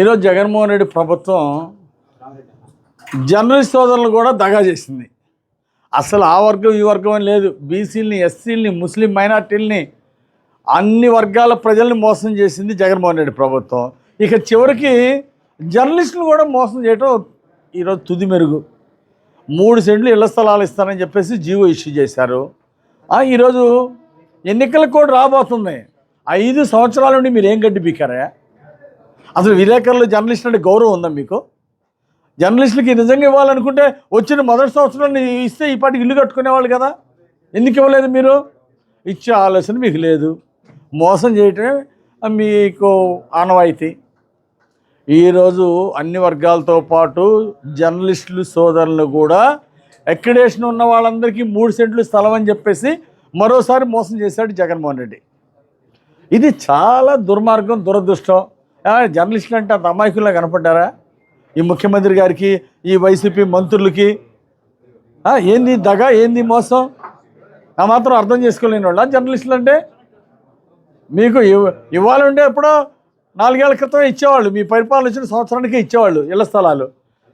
ఈరోజు జగన్మోహన్ రెడ్డి ప్రభుత్వం జర్నలిస్ట్ సోదరులు కూడా దగా చేసింది. అసలు ఆ వర్గం ఈ వర్గం అని లేదు. బీసీలని ఎస్సీలని ముస్లిం మైనార్టీలని అన్ని వర్గాల ప్రజల్ని మోసం చేసింది జగన్మోహన్ రెడ్డి ప్రభుత్వం. ఇక చివరికి జర్నలిస్టులు కూడా మోసం చేయటం ఈరోజు తుది మెరుగు. మూడు సెంట్లు ఇళ్ళ స్థలాలు ఇస్తానని చెప్పేసి జీవో ఇష్యూ చేశారు. ఈరోజు ఎన్నికలకు కూడా రాబోతుంది. ఐదు సంవత్సరాల నుండి మీరు ఏం గడ్డి పీకారా? అసలు విలేకరులు జర్నలిస్ట్ అంటే గౌరవం ఉందా మీకు? జర్నలిస్టులకి నిజంగా ఇవ్వాలనుకుంటే వచ్చిన మొదటి సంవత్సరం ఇస్తే ఇప్పటికి ఇల్లు కట్టుకునేవాళ్ళు కదా? ఎందుకు ఇవ్వలేదు మీరు? ఇచ్చే ఆలోచన మీకు లేదు. మోసం చేయటమే మీకు ఆనవాయితీ. ఈరోజు అన్ని వర్గాలతో పాటు జర్నలిస్టులు సోదరులు కూడా ఎక్కడేషన్ ఉన్న వాళ్ళందరికీ మూడు సెంట్లు స్థలం అని చెప్పేసి మరోసారి మోసం చేశాడు జగన్మోహన్ రెడ్డి. ఇది చాలా దుర్మార్గం దురదృష్టం. జర్నలిస్టులు అంటే అంత అమాయకుల్లా కనపడ్డారా? ఈ ముఖ్యమంత్రి గారికి ఈ వైసీపీ మంత్రులకి? ఏంది దగ ఏంది మోసం? ఆ మాత్రం అర్థం చేసుకోలేని వాళ్ళ జర్నలిస్టులు అంటే? మీకు ఇవ్- ఇవ్వాలంటే ఎప్పుడో నాలుగేళ్ళ క్రితం ఇచ్చేవాళ్ళు మీ పరిపాలన వచ్చిన సంవత్సరానికి ఇచ్చేవాళ్ళు ఇళ్ళ స్థలాలు.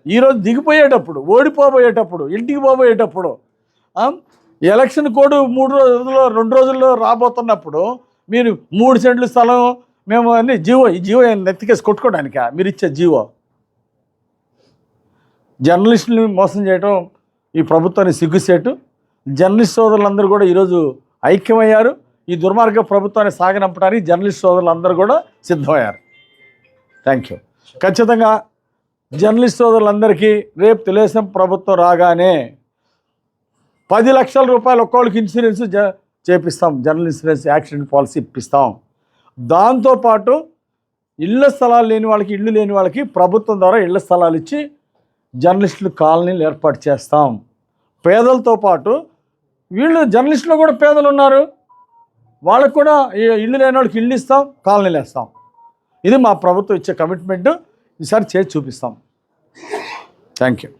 ఈరోజు దిగిపోయేటప్పుడు ఓడిపోబోయేటప్పుడు ఇంటికి పోబోయేటప్పుడు ఎలక్షన్ కోడ్ మూడు రోజుల్లో రెండు రోజుల్లో రాబోతున్నప్పుడు మీరు మూడు సెంట్లు స్థలం మేము అన్ని జీవో ఈ జీవో నెత్తికేసి కొట్టుకోవడానికా? మీరు ఇచ్చే జీవో జర్నలిస్టుని మోసం చేయటం ఈ ప్రభుత్వాన్ని సిగ్గుసేటు జర్నలిస్ట్ సోదరులందరూ కూడా ఈరోజు ఐక్యమయ్యారు. ఈ దుర్మార్గ ప్రభుత్వాన్ని సాగనంపడానికి జర్నలిస్ట్ సోదరులందరూ కూడా సిద్ధమయ్యారు. Thank you. ఖచ్చితంగా జర్నలిస్ట్ సోదరులందరికీ రేపు తెలుగుదేశం ప్రభుత్వం రాగానే పది లక్షల రూపాయలు ఒక్కోళ్ళకి ఇన్సూరెన్స్ జ చేపిస్తాం. జనరల్ ఇన్సూరెన్స్ యాక్సిడెంట్ పాలసీ ఇప్పిస్తాం. దాంతోపాటు ఇళ్ళ స్థలాలు లేని వాళ్ళకి ఇల్లు లేని వాళ్ళకి ప్రభుత్వం ద్వారా ఇళ్ళ స్థలాలు ఇచ్చి జర్నలిస్టులు కాలనీలు ఏర్పాటు చేస్తాం. పేదలతో పాటు వీళ్ళు జర్నలిస్టులు కూడా పేదలు ఉన్నారు. వాళ్ళకు కూడా ఇల్లు లేని వాళ్ళకి ఇల్లు ఇస్తాం కాలనీలు వేస్తాం. ఇది మా ప్రభుత్వం ఇచ్చే కమిట్మెంట్ ఈసారి చేసి చూపిస్తాం. Thank you